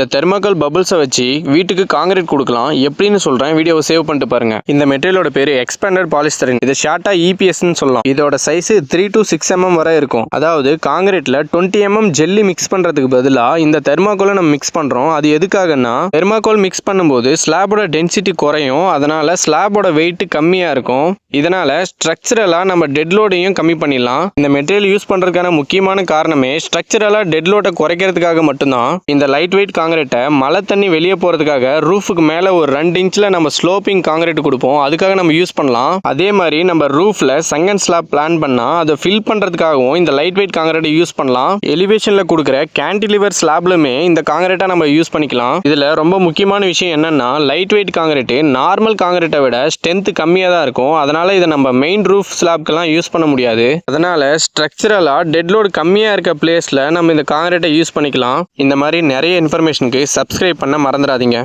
இந்த தெர்மாக்கல் பபிள்ஸை வச்சு வீட்டுக்கு காங்கிரீட் கொடுக்கலாம். எப்படின்னு சொல்கிறேன் வீடியோவை சேவ் பண்ணிட்டு பாருங்க. இந்த மெட்டீரியலோட பேர் எக்ஸ்பேண்டட் பாலிஸ்டரின் இது ஷார்ட்டாக இபிஎஸ்ன்னு சொல்லலாம். இதோட size three to six MM வரை இருக்கும். அதாவது காங்கிரீட்டில் டுவெண்ட்டி எம்எம் ஜெல்லி மிக்ஸ் பண்ணுறதுக்கு பதிலாக இந்த தெர்மாக்கோலை நம்ம மிக்ஸ் பண்ணுறோம் அது எதுக்காகன்னா தெர்மாக்கோல் மிக்ஸ் பண்ணும்போது ஸ்லாபோட டென்சிட்டி குறையும். அதனால் ஸ்லாபோட வெயிட் கம்மியாக இருக்கும். இதனால் ஸ்ட்ரக்சரலாக நம்ம டெட் லோடையும் கம்மி பண்ணிடலாம். இந்த மெட்டீரியல் யூஸ் பண்ணுறதுக்கான முக்கியமான காரணமே ஸ்ட்ரக்சரலாக டெட் லோட்டை குறைக்கிறதுக்காக மட்டும்தான். இந்த லைட் வெயிட் காங்கிரீட்டை மழை தண்ணி வெளியே போகிறதுக்காக ரூஃபுக்கு மேலே ஒரு ரெண்டு இன்ச்சில் நம்ம ஸ்லோப்பிங் காங்கிரீட் கொடுப்போம். அதுக்காக நம்ம யூஸ் பண்ணலாம். அதே மாதிரி நம்ம ரூஃபில் செகண்ட் ஸ்லாப் பிளான் பண்ணால் அதை ஃபில் பண்ணுறதுக்காகவும் இந்த லைட் வெயிட் காங்கிரீட்டை யூஸ் பண்ணலாம். எலிவேஷனில் கொடுக்குற கேன்டிலிவர் ஸ்லாப்லுமே இந்த காங்கிரீட்டை நம்ம யூஸ் பண்ணிக்கலாம். இதில் ரொம்ப முக்கியமான விஷயம் என்னென்னா லைட் வெயிட் காங்கிரீட் நார்மல் காங்கிரீட்டை விட ஸ்ட்ரென்த் கம்மியாக தான் இருக்கும். அதனால் இதை நம்ம மெயின் ரூஃப் ஸ்லாப்க்கெல்லாம் யூஸ் பண்ண முடியாது. அதனால் ஸ்ட்ரக்சரலாக டெட் லோடு கம்மியாக இருக்க பிளேஸில் நம்ம இந்த காங்கிரீட்டை யூஸ் பண்ணிக்கலாம். இந்த மாதிரி நிறைய இன்ஃபர்மேஷன் நோட்டிஃபிகேஷனுக்கு சப்ஸ்கிரைப் பண்ண மறந்துடாதீங்க.